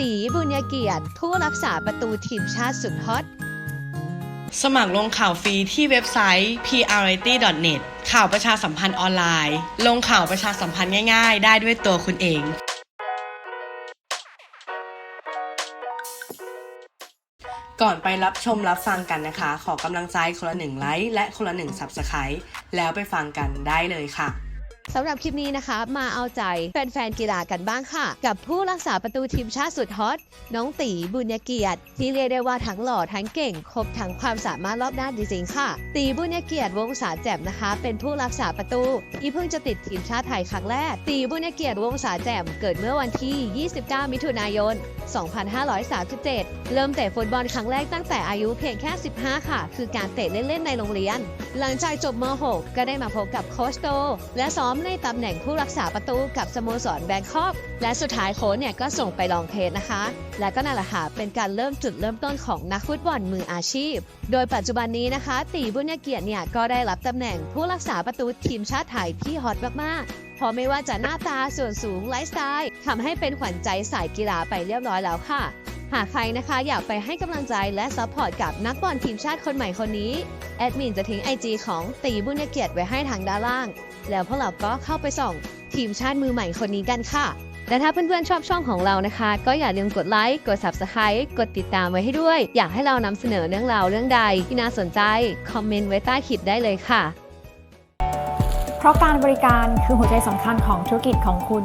ตีบุญญเกียรติ ผู้รักษาประตูทีมชาติสุดฮอต สมัครลงข่าวฟรีที่เว็บไซต์ prity.net ข่าวประชาสัมพันธ์ออนไลน์ ลงข่าวประชาสัมพันธ์ง่ายๆ ได้ด้วยตัวคุณเองก่อนไปรับชมรับฟังกันนะคะ ขอกำลังใจคนละหนึ่งไลค์และคนละหนึ่ง Subscribe แล้วไปฟังกันได้เลยค่ะ สำหรับคลิปนี้นะคะ มาเอาใจแฟนๆกีฬากันบ้างค่ะ กับผู้รักษาประตูทีมชาติสุดฮอต น้องตีบุญญเกียรติ ที่เรียกได้ว่าทั้งหล่อทั้งเก่ง ครบทั้งความสามารถรอบด้านจริงๆค่ะ ตีบุญญเกียรติวงศาแจ่มนะคะ เป็นผู้รักษาประตูที่เพิ่งจะติดทีมชาติไทยครั้งแรก ตีบุญญเกียรติวงศาแจ่มเกิดเมื่อวันที่ 29 มิถุนายน 2537 เริ่มเตะฟุตบอลครั้งแรกตั้งแต่อายุเพียงแค่ 15 ค่ะ คือการเตะเล่นๆในโรงเรียน หลังจากจบม .6 ก็ได้มาพบกับโคชโต และซ้อมมในตำแหน่งผู้รักษาประตูกับสโมสรแบงคอกและสุดท้ายโค้ชเนี่ยก็ส่งไปลองเทสนะคะ และก็นั่นแหละค่ะเป็นการเริ่มจุดเริ่มต้นของนักฟุตบอลมืออาชีพ โดยปัจจุบันนี้นะคะ ตีบุญญเกียรติเนี่ยก็ได้รับตำแหน่งผู้รักษาประตูทีมชาติไทยที่ฮอตมากๆพราะไม่ว่าจะหน้าตาส่วนสูงไลฟ์สไตล์ทำให้เป็นขวัญใจสายกีฬาไปเรียบร้อยแล้วค่ะ หากใครนะคะอยากไปให้กำลังใจและซัพพอร์ตกับนักบอลทีมชาติคนใหม่คนนี้ แอดมินจะทิ้ง IG ของตีบุญเกียรติไว้ให้ทางด้านล่าง แล้วพวกเราก็เข้าไปส่องทีมชาติมือใหม่คนนี้กันค่ะ และถ้าเพื่อนๆชอบช่องของเรานะคะ ก็อย่าลืมกดไลค์ กด Subscribe กดติดตามไว้ให้ด้วย อยากให้เรานำเสนอเรื่องราวเรื่องใดที่น่าสนใจ คอมเมนต์ไว้ใต้คลิปได้เลยค่ะ เพราะการบริการคือหัวใจสำคัญของธุรกิจของคุณ